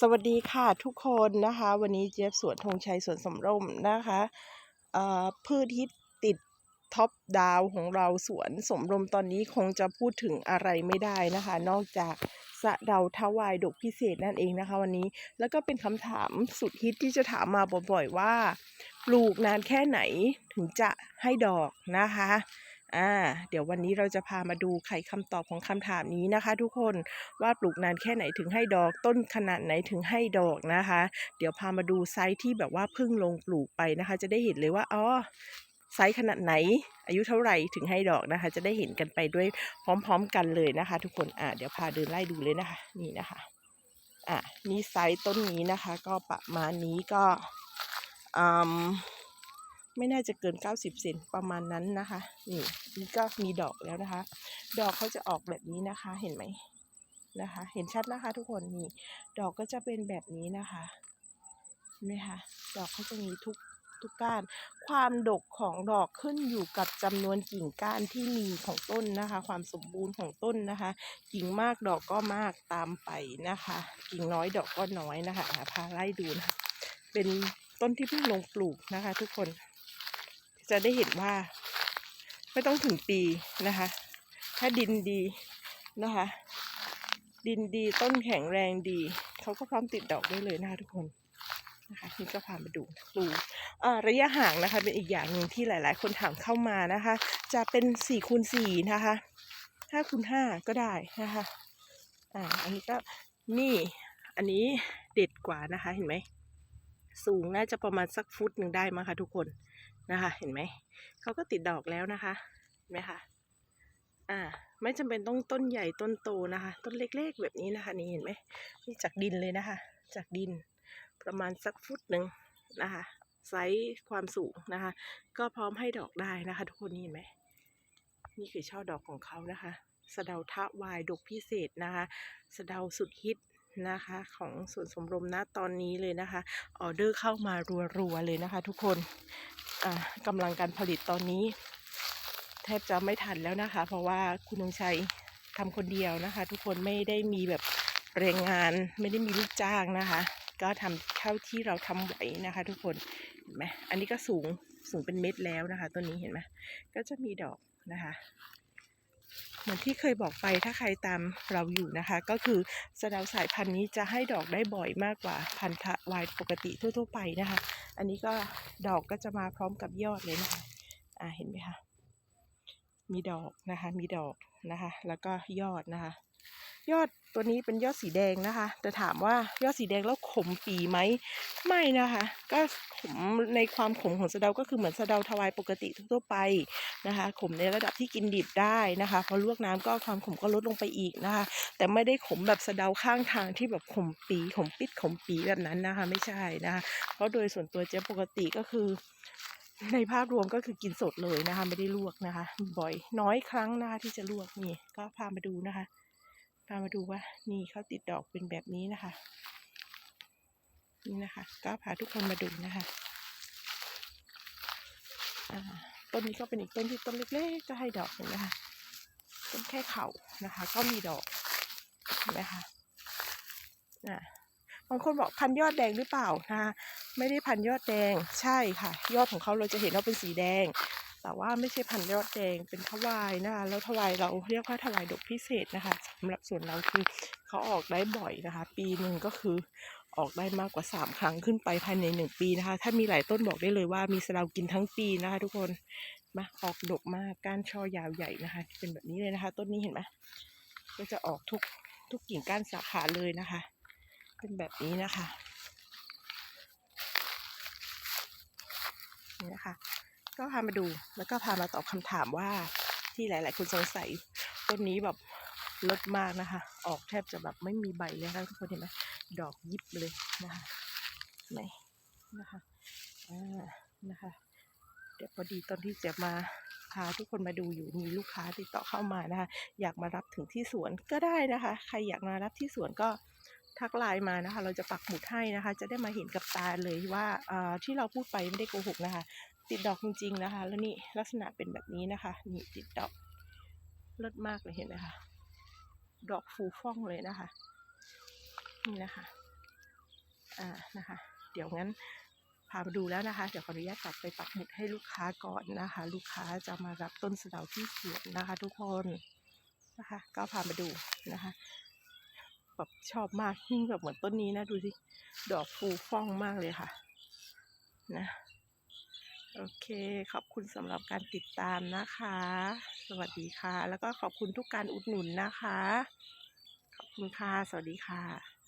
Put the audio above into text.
สวัสดีค่ะทุกคนนะคะ วันนี้เจี๊ยบสวนธงชัยสวนสมร่มนะคะเอ่อพืชฮิตติดท็อปดาวของเราสวนสมรมตอนนี้คงจะพูดถึงอะไรไม่ได้นะคะ นอกจากสะเดาทวายดกพิเศษนั่นเองนะคะวันนี้แล้วก็เป็นคำถามสุดฮิตที่จะถามมาบ่อยๆว่า ปลูกนานแค่ไหนถึงจะให้ดอกนะคะ อ่า เดี๋ยววันนี้เราจะพามาดูไขคำตอบของคำถามนี้นะคะ ทุกคนว่าปลูกนานแค่ไหนถึงให้ดอกต้นขนาดไหนถึงให้ดอกนะคะ เดี๋ยวพามาดูไซส์ที่แบบว่าเพิ่งลงปลูกไปนะคะ จะได้เห็นเลยว่าอ๋อไซส์ขนาดไหน อายุเท่าไหร่ถึงให้ดอกนะคะ จะได้เห็นกันไปด้วยพร้อม ๆ กันเลยนะคะ ทุกคนอ่าเดี๋ยวพาเดินไล่ดูเลยนะคะ นี่นะคะอ่านี่ไซส์ต้นนี้นะคะ ก็ประมาณนี้ก็อืม ไม่น่าจะเกิน 90 เซนประมาณนั้นนะคะ นี่นี่ก็มีดอกแล้วนะคะ ดอกเขาจะออกแบบนี้นะคะ เห็นไหมนะคะ เห็นชัดนะคะ ทุกคนนี่ดอกก็จะเป็นแบบนี้นะคะเห็นไหมคะดอกเขาจะมีทุกทุกก้าน ความดกของดอกขึ้นอยู่กับจำนวนกิ่งก้านที่มีของต้นนะคะ ความสมบูรณ์ของต้นนะคะ กิ่งมากดอกก็มากตามไปนะคะ กิ่งน้อยดอกก็น้อยนะคะพาไล่ดูนะคะเป็นต้นที่เพิ่งลงปลูกนะคะ ทุกคน จะได้เห็นว่า ไม่ต้องถึงปีนะคะ ถ้าดินดีนะคะ ดินดีต้นแข็งแรงดี เขาก็พร้อมติดดอกได้เลยนะคะทุกคนนะคะนี่ก็พามาดูดูระยะห่างนะคะ เป็นอีกอย่างหนึ่งที่หลาย ๆ คนถามเข้ามานะคะ จะเป็นสี่คูณสี่นะคะห้าคูณห้าก็ได้นะคะอ่าอันนี้ก็นี่อันนี้เด็ดกว่านะคะเห็นไหมสูงน่าจะประมาณสักฟุตหนึ่งได้มั้งคะทุกคน นะคะ เห็นไหมเขาก็ติดดอกแล้วนะคะเห็นไหมคะอ่า ไม่จำเป็นต้องต้นใหญ่ต้นโตนะคะ ต้นเล็กๆแบบนี้นะคะนี่เห็นไหมนี่จากดินเลยนะคะ จากดินประมาณสักฟุตหนึ่งนะคะไซส์ความสูงนะคะ ก็พร้อมให้ดอกได้นะคะ ทุกคนนี่เห็นไหมนี่คือช่อดอกของเขานะคะสะเดาทะวายดกพิเศษนะคะสะเดาสุดฮิตนะคะ ของสวนสมรมนะตอนนี้เลยนะคะ ออเดอร์เข้ามารัวๆเลยนะคะ ทุกคน กำลังการผลิตตอนนี้ แทบจะไม่ทันแล้วนะคะ เพราะว่าคุณนงชัยทำคนเดียวนะคะ ทุกคนไม่ได้มีแบบแรงงานไม่ได้มีลูกจ้างนะคะ ก็ทำเท่าที่เราทำไหวนะคะ ทุกคนเห็นไหมอันนี้ก็สูงสูงเป็นเม็ดแล้วนะคะ ต้นนี้เห็นไหมก็จะมีดอกนะคะ เหมือนที่เคยบอกไปถ้าใครตามเราอยู่นะคะ ก็คือสะดาสายพันธุ์นี้จะให้ดอกได้บ่อยมากกว่าพันธุ์วายปกติทั่ว ๆ ไปนะคะ อันนี้ก็ดอกก็จะมาพร้อมกับยอดเลยนะคะอ่าเห็นไหมคะมีดอกนะคะ มีดอกนะคะ แล้วก็ยอดนะคะ ยอดตัวนี้เป็นยอดสีแดงนะคะ แต่ถามว่ายอดสีแดงแล้วขมปีไหมไม่นะคะ ก็ขมในความขมของสะเดาก็คือเหมือนสะเดาทวายปกติทั่วไปนะคะ ขมในระดับที่กินดิบได้นะคะ พอลวกน้ำก็ความขมก็ลดลงไปอีกนะคะ แต่ไม่ได้ขมแบบสะเดาข้างทางที่แบบขมปีขมปิดขมปีแบบนั้นนะคะ ไม่ใช่นะคะ เพราะโดยส่วนตัวเจ๊ปกติก็คือในภาพรวมก็คือกินสดเลยนะคะ ไม่ได้ลวกนะคะ บ่อยน้อยครั้งนะคะที่จะลวกนี่ก็พามาดูนะคะามาดูว่านี่เขาติดดอกเป็นแบบนี้นะคะ นี่นะคะ ก็พาทุกคนมาดูนะคะต้นนี้ก็เป็นอีกต้นที่ต้นเล็กๆก็ให้ดอกเห็นไหมคะต้นแค่เข่านะคะ ก็มีดอกเห็นไหมคะอ่าบางคนบอกพันยอดแดงหรือเปล่านะคะไม่ได้พันยอดแดงใช่ค่ะ ยอดของเขาเราจะเห็นว่าเป็นสีแดง แต่ว่าไม่ใช่พันยอดแดงเป็นทวายนะคะแล้วทวายเราเรียกว่าทวายดอกพิเศษนะคะสำหรับส่วนเราคือเขาออกได้บ่อยนะคะ ปีหนึ่งก็คือออกได้มากกว่าสามครั้งขึ้นไปภายในหนึ่งปีนะคะ ถ้ามีหลายต้นบอกได้เลยว่ามีสะเดากินทั้งปีนะคะ ทุกคนมาออกดกมากก้านช่อยาวใหญ่นะคะ เป็นแบบนี้เลยนะคะ ต้นนี้เห็นไหมก็จะออกทุกทุกกิ่งก้านสาขาเลยนะคะ เป็นแบบนี้นะคะนี่นะคะ ก็พามาดูแล้วก็พามาตอบคำถามว่าที่หลาย ๆ คนสงสัยต้นนี้แบบลดมากนะคะ ออกแทบจะแบบไม่มีใบเลยนะคะทุกคนเห็นไหมดอกยิบเลยนะคะไหนนะคะอ่านะคะ เดี๋ยวพอดีตอนที่จะมาพาทุกคนมาดูอยู่มีลูกค้าติดต่อเข้ามานะคะ อยากมารับถึงที่สวนก็ได้นะคะ ใครอยากมารับที่สวนก็ทักไลน์มานะคะ เราจะปักหมุดให้นะคะ จะได้มาเห็นกับตาเลยว่าที่เราพูดไปไม่ได้โกหกนะคะ ติดดอกจริงๆนะคะ แล้วนี่ลักษณะเป็นแบบนี้นะคะ นี่ติดดอกเลิศมากเลยเห็นไหมคะดอกฟูฟ่องเลยนะคะนี่นะคะอ่านะคะ เดี๋ยวงั้นพามาดูแล้วนะคะ เดี๋ยวขออนุญาตกลับไปปักหมุดให้ลูกค้าก่อนนะคะ ลูกค้าจะมารับต้นสะเดาที่สวนนะคะ ทุกคนนะคะ ก็พามาดูนะคะแบบชอบมากยิ่งแบบเหมือนต้นนี้นะดูสิดอกฟูฟ่องมากเลยค่ะ นะ โอเค ขอบคุณสำหรับการติดตามนะคะ สวัสดีค่ะ แล้วก็ขอบคุณทุกการอุดหนุนนะคะ ขอบคุณค่ะ สวัสดีค่ะ